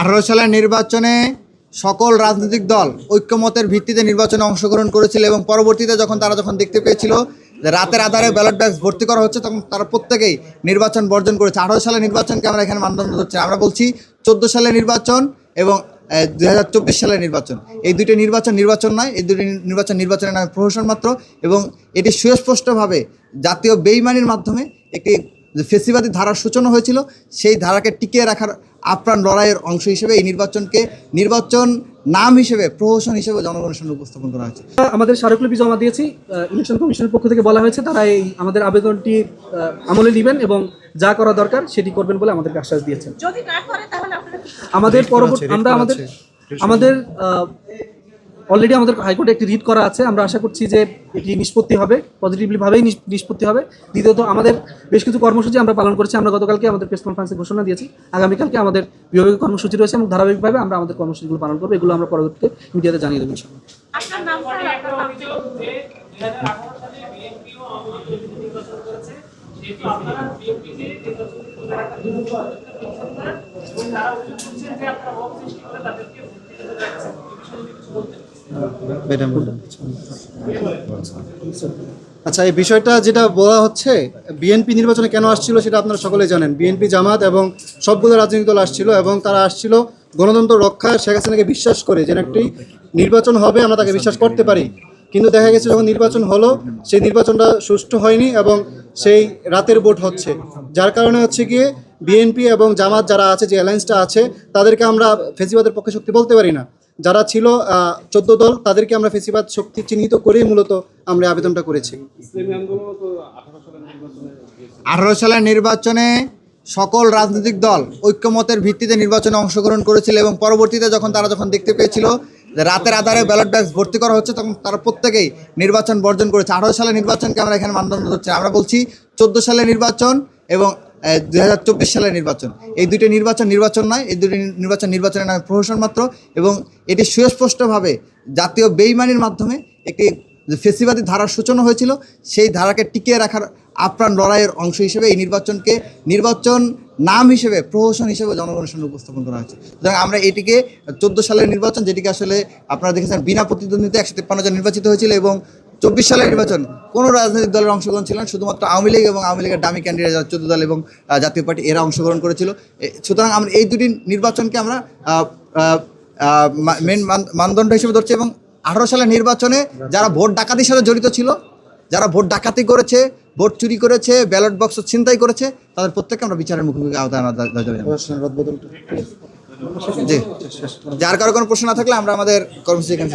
আঠারো সালের নির্বাচনে সকল রাজনৈতিক দল ঐক্যমতের ভিত্তিতে নির্বাচনে অংশগ্রহণ করেছিল এবং পরবর্তীতে যখন তারা যখন দেখতে পেয়েছিল যে রাতের আধারে ব্যালট বাক্স ভর্তি করা হচ্ছে, তখন তারা প্রত্যেকেই নির্বাচন বর্জন করেছে। আঠারো সালের নির্বাচনকে আমরা এখানে মানদণ্ড হচ্ছে আমরা বলছি চোদ্দ সালের নির্বাচন এবং দুই হাজার চব্বিশ সালের নির্বাচন। এই দুইটি নির্বাচন নির্বাচন নয়, এই দুটি নির্বাচন নির্বাচনের নামে প্রহসন মাত্র এবং এটি সুস্পষ্টভাবে জাতীয় বেইমানির মাধ্যমে একটি ফেসিবাদী ধারার সূচনা হয়েছিল, সেই ধারাকে টিকিয়ে রাখার আপ্রাণ লড়াইয়ের অংশ হিসেবে এই নির্বাচনকে নির্বাচন নাম হিসেবে প্রহসন হিসেবে জনগণের সামনে উপস্থাপন করা হয়েছে। আমাদের স্মারকলিপি জমা দিয়েছি ইলেকশন কমিশনের পক্ষ থেকে বলা হয়েছে তারা এই আমাদের আবেদনটি আমলে নেবেন এবং যা করা দরকার সেটি করবেন বলে আমাদেরকে আশ্বাস দিয়েছেন। যদি না করে তাহলে আপনারা কি আমাদের পরবর্তী আমরা আমাদের আমাদের অলরেডি আমাদের হাইকোর্টে একটি রিট করা আছে। আমরা আশা করছি যে এটি নিষ্পত্তি হবে পজিটিভলিভাবেই নিষ্পত্তি হবে। দ্বিতীয়ত আমাদের বেশ কিছু কর্মসূচি আমরা পালন করেছি। আমরা গতকালকে আমাদের প্রেস কনফারেন্সে ঘোষণা দিয়েছি। আগামীকালকে আমাদের বিভাগীয় কর্মসূচি রয়েছে এবং ধারাবাহিকভাবে আমরা আমাদের কর্মসূচিগুলো পালন করব। এগুলো আমরা পরবর্তীতে মিডিয়াতে জানিয়ে দেবো ইনশাআল্লাহ। আপনার আচ্ছা এই বিষয়টা যেটা বলা হচ্ছে, বিএনপি নির্বাচনে কেন আসছিল সেটা আপনারা সকলেই জানেন। বিএনপি জামাত এবং সবগুলো রাজনৈতিক দল আসছিল এবং তারা আসছিল গণতন্ত্র রক্ষা, শেখ হাসিনাকে বিশ্বাস করে যেন একটি নির্বাচন হবে, আমরা তাকে বিশ্বাস করতে পারি। কিন্তু দেখা গেছে যখন নির্বাচন হলো, সেই নির্বাচনটা সুষ্ঠু হয়নি এবং সেই রাতের ভোট হচ্ছে। যার কারণে হচ্ছে গিয়ে বিএনপি এবং জামাত যারা আছে, যে অ্যালায়েন্সটা আছে, তাদেরকে আমরা ফেসিবাদের পক্ষে শক্তি বলতে পারি না। যারা ছিল চোদ্দ দল তাদেরকে আমরা ফেসিবাদ শক্তি চিহ্নিত করেই মূলত আমরা আবেদনটা করেছি। আঠারো সালের নির্বাচনে সকল রাজনৈতিক দল ঐক্যমতের ভিত্তিতে নির্বাচনে অংশগ্রহণ করেছিল এবং পরবর্তীতে যখন তারা যখন দেখতে পেয়েছিল যে রাতের আধারে ব্যালট বাক্স ভর্তি করা হচ্ছে তখন তারা প্রত্যেকেই নির্বাচন বর্জন করেছে। আঠারো সালের নির্বাচনকে আমরা এখানে মানদণ্ড হচ্ছে আমরা বলছি চোদ্দ সালের নির্বাচন এবং দুই হাজার চব্বিশ সালের নির্বাচন। এই দুটি নির্বাচন নির্বাচন নয়, এই দুটি নির্বাচন নির্বাচনের নামে প্রহসন মাত্র এবং এটি সুস্পষ্টভাবে জাতীয় বেইমানির মাধ্যমে একটি ফেসিবাদী ধারার সূচনা হয়েছিল, সেই ধারাকে টিকিয়ে রাখার আপ্রাণ লড়াইয়ের অংশ হিসেবে এই নির্বাচনকে নির্বাচন নাম হিসেবে, প্রহসন হিসেবে জনগণের সামনে উপস্থাপন করা হয়েছে। সুতরাং আমরা এটিকে চোদ্দ সালের নির্বাচন, যেটিকে আসলে আপনারা দেখেছেন, বিনা প্রতিদ্বন্দ্বিতা একশো তিপ্পান্ন জন নির্বাচিত হয়েছিল এবং চব্বিশ সালের নির্বাচন কোনো রাজনৈতিক দলের অংশগ্রহণ ছিল না শুধুমাত্র আওয়ামী লীগ এবং আওয়ামী লীগের দামি ক্যান্ডিডেট চোদ্দ দল এবং জাতীয় পার্টি এরা অংশগ্রহণ করেছিল। সুতরাং আমরা এই দুটি নির্বাচনকে আমরা মেন মানদণ্ড হিসেবে ধরছি এবং আঠারো সালের নির্বাচনে যারা ভোট ডাকাতির সাথে জড়িত ছিল যারা ভোট ডাকাতি করেছে ভোট চুরি করেছে ব্যালট বক্স ছিনতাই করেছে তাদের প্রত্যেককে আমরা বিচারের মুখোমুখি আওতায় আনা। জি। যার কারও কোনো প্রশ্ন না থাকলে আমরা আমাদের কর্মসূচি এখানে